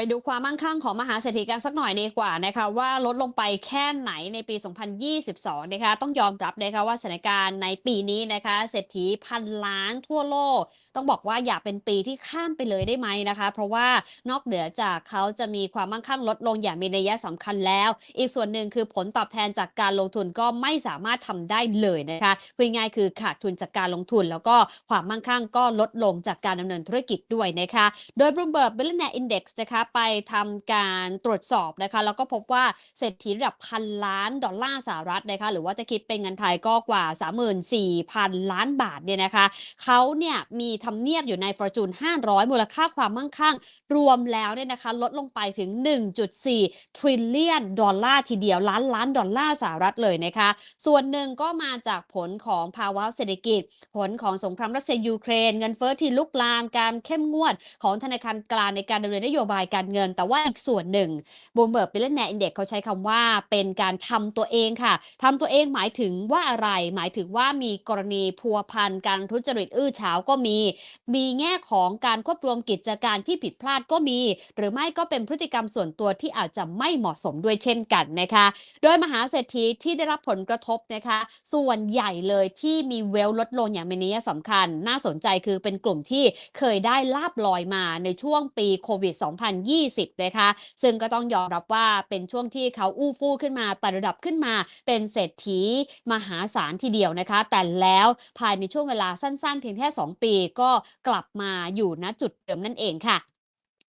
ไปดูความมั่งคั่งของมหาเศรษฐีกันสักหน่อยดีกว่านะคะว่าลดลงไปแค่ไหนในปี 2022 นะคะต้องยอมรับนะคะว่าสถานการณ์ในปีนี้นะคะเศรษฐีพันล้านทั่วโลก ต้องบอกว่าอย่าเป็นปีที่ข้ามไปเลยได้ไหมนะคะ เพราะว่านอกเหนือจากเขาจะมีความมั่งคั่งลดลงอย่างมีนัยสำคัญแล้ว อีกส่วนหนึ่งคือผลตอบแทนจากการลงทุนก็ไม่สามารถทำได้เลยนะคะพูดง่ายๆคือขาดทุนจากการลงทุน แล้วก็ความมั่งคั่งก็ลดลงจากการดำเนินธุรกิจด้วยนะคะโดย Bloomberg Billionaire Index นะคะไปทำการตรวจสอบนะคะแล้วก็พบว่าเศรษฐีระดับพันล้านดอลลาร์สหรัฐนะคะหรือว่าจะคิดเป็นเงินไทยก็กว่า 34,000 ล้านบาทเนี่ยนะคะเขาเนี่ยมีทำเนียบอยู่ใน Fortune 500 มูลค่าความมั่งคั่ง รวมแล้วเนี่ยนะคะลดลงไปถึง 1.4 trillion ดอลลาร์ทีเดียวล้านล้านดอลลาร์สหรัฐเลยนะคะ ส่วนหนึ่งก็มาจากผลของภาวะเศรษฐกิจ ผลของสงครามรัสเซียยูเครน เงินเฟ้อที่ลุกลามการเข้มงวดของธนาคารกลางในการดำเนินนโยบายการเงิน แต่ว่าอีกส่วนหนึ่งบูมเบิร์กบิลเลนแนอินเด็กเขาใช้คำว่าเป็นการทำตัวเองค่ะทำตัวเองหมายถึงว่าอะไร หมายถึงว่ามีกรณีพัวพันการทุจริตอื้อฉาวก็มี มีแง่ของการควบรวมกิจการที่ผิดพลาดก็มี หรือไม่ก็เป็นพฤติกรรมส่วนตัวที่อาจจะไม่เหมาะสมด้วยเช่นกันนะคะ โดยมหาเศรษฐีที่ได้รับผลกระทบนะคะ ส่วนใหญ่เลยที่มีเวลลดลงอย่างมีนัยสำคัญ น่าสนใจคือเป็นกลุ่มที่เคยได้ลาบลอยมาในช่วงปีโควิด 2020นะคะ ซึ่งก็ต้องยอมรับว่าเป็นช่วงที่เขาอู้ฟู่ขึ้นมาไต่ระดับขึ้นมา เป็นเศรษฐีมหาศาลทีเดียวนะคะ แต่แล้วภายในช่วงเวลาสั้นๆ เพียงแค่ 2 ปีก็กลับมาอยู่ณจุดเดิมนั่นเองค่ะ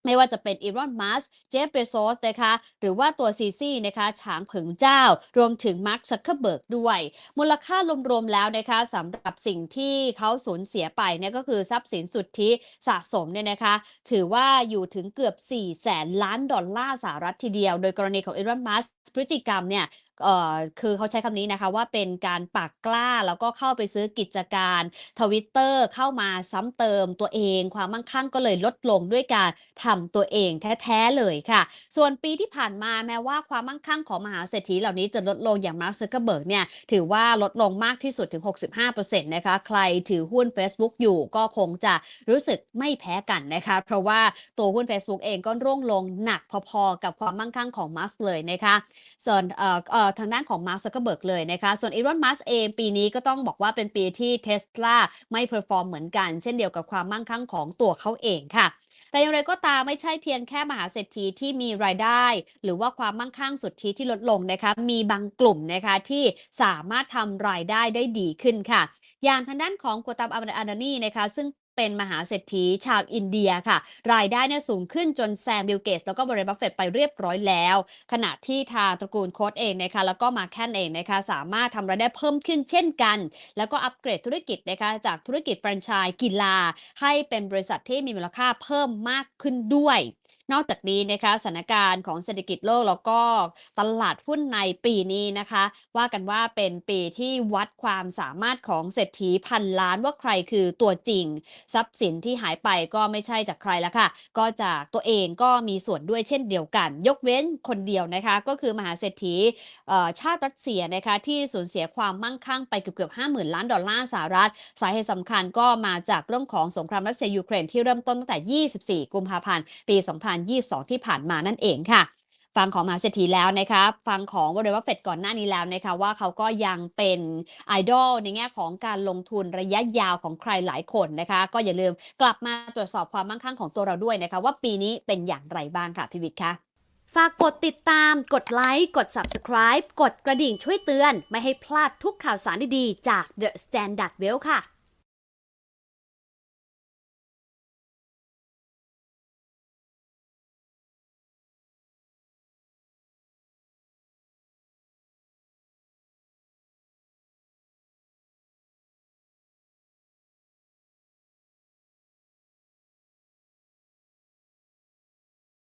ไม่ว่าจะเป็นอีรอนมัสเจฟเบโซสนะคะ หรือว่าตัวซีซี่นะคะ ฉางเผิงเจ้า รวมถึงมาร์คซักเคอร์เบิร์กด้วย มูลค่ารวมๆแล้วนะคะสำหรับสิ่งที่เขาสูญเสียไปเนี่ยก็คือทรัพย์สินสุทธิสะสมเนี่ยนะคะ ถือว่าอยู่ถึงเกือบ 4 แสนล้านดอลลาร์สหรัฐทีเดียว โดยกรณีของอีรอนมัสพฤติกรรมเนี่ย เอ่อคือเขาใช้คำนี้นะคะว่าเป็นการปากกล้าแล้วก็เข้าไปซื้อกิจการทวิตเตอร์เข้ามาซ้ำเติมตัวเอง ความมั่งคั่งก็เลยลดลงด้วยการทำตัวเองแท้ๆเลยค่ะ ส่วนปีที่ผ่านมาแม้ว่าความมั่งคั่งของมหาเศรษฐีเหล่านี้จะลดลงอย่างมาร์คซักเกอร์เบิร์กเนี่ยถือว่าลดลงมากที่สุดถึง 65%นะคะใครถือหุ้น Facebook อยู่ก็คงจะรู้สึกไม่แพ้กันนะคะเพราะว่าตัวหุ้น Facebook เองก็ร่วงลงหนักพอๆกับความมั่งคั่งของมัสเลยนะคะส่วนเอ่อทางด้านของมาร์คซักเกอร์เบิร์กเลยนะคะ ส่วนอีรอนมัสเองปีนี้ก็ต้องบอกว่าเป็นปีที่เทสลาไม่เพอร์ฟอร์มเหมือนกัน เช่นเดียวกับความมั่งคั่งของตัวเขาเองค่ะแต่อย่างไรก็ตามไม่ใช่เพียงแค่มหาเศรษฐีที่มีรายได้ หรือว่าความมั่งคั่งสุทธิที่ลดลงนะคะมีบางกลุ่มนะคะที่สามารถทำรายได้ได้ดีขึ้นค่ะ อย่างทางด้านของกัวตามอาดานีนะคะ ซึ่ง เป็นมหาเศรษฐีชาวอินเดียค่ะ รายได้เนี่ยสูงขึ้นจนแซงบิลเกตแล้วก็บริบัฟเฟตไปเรียบร้อยแล้ว ขณะที่ทางตระกูลโค้ดเองนะคะแล้วก็มาแคนเองนะคะสามารถทำรายได้เพิ่มขึ้นเช่นกัน แล้วก็อัปเกรดธุรกิจนะคะจากธุรกิจแฟรนไชส์กีฬา ให้เป็นบริษัทที่มีมูลค่าเพิ่มมากขึ้นด้วย นอกจากนี้นะคะสถานการณ์ของเศรษฐกิจโลกแล้วก็ตลาดหุ้นในปีนี้นะคะ ว่ากันว่าเป็นปีที่วัดความสามารถของเศรษฐีพันล้านว่าใครคือตัวจริง ทรัพย์สินที่หายไปก็ไม่ใช่จากใครแล้วค่ะ ก็จากตัวเองก็มีส่วนด้วยเช่นเดียวกัน ยกเว้นคนเดียวนะคะก็คือมหาเศรษฐีชาติรัสเซียนะคะที่สูญเสียความมั่งคั่งไปเกือบเกือบห้าหมื่นล้านดอลลาร์สหรัฐ สาเหตุสำคัญก็มาจากเรื่องของสงครามรัสเซียยูเครนที่เริ่มต้นตั้งแต่ 24 กุมภาพันธ์ปี2022 ที่ผ่านมานั่นเองค่ะ ฟังของมหาเศรษฐีแล้วนะคะฟังของวอร์เรนบัฟเฟตก่อนหน้านี้แล้วนะคะว่าเขาก็ยังเป็นไอดอลในแง่ของการลงทุนระยะยาวของใครหลายคนนะคะ ก็อย่าลืมกลับมาตรวจสอบความมั่งคั่งของตัวเราด้วยนะคะ ว่าปีนี้เป็นอย่างไรบ้างค่ะพี่วิทย์คะฝากกดติดตาม กดไลค์ กด Subscribe กดกระดิ่งช่วยเตือน ไม่ให้พลาดทุกข่าวสารดีๆ จาก The Standard Well ค่ะ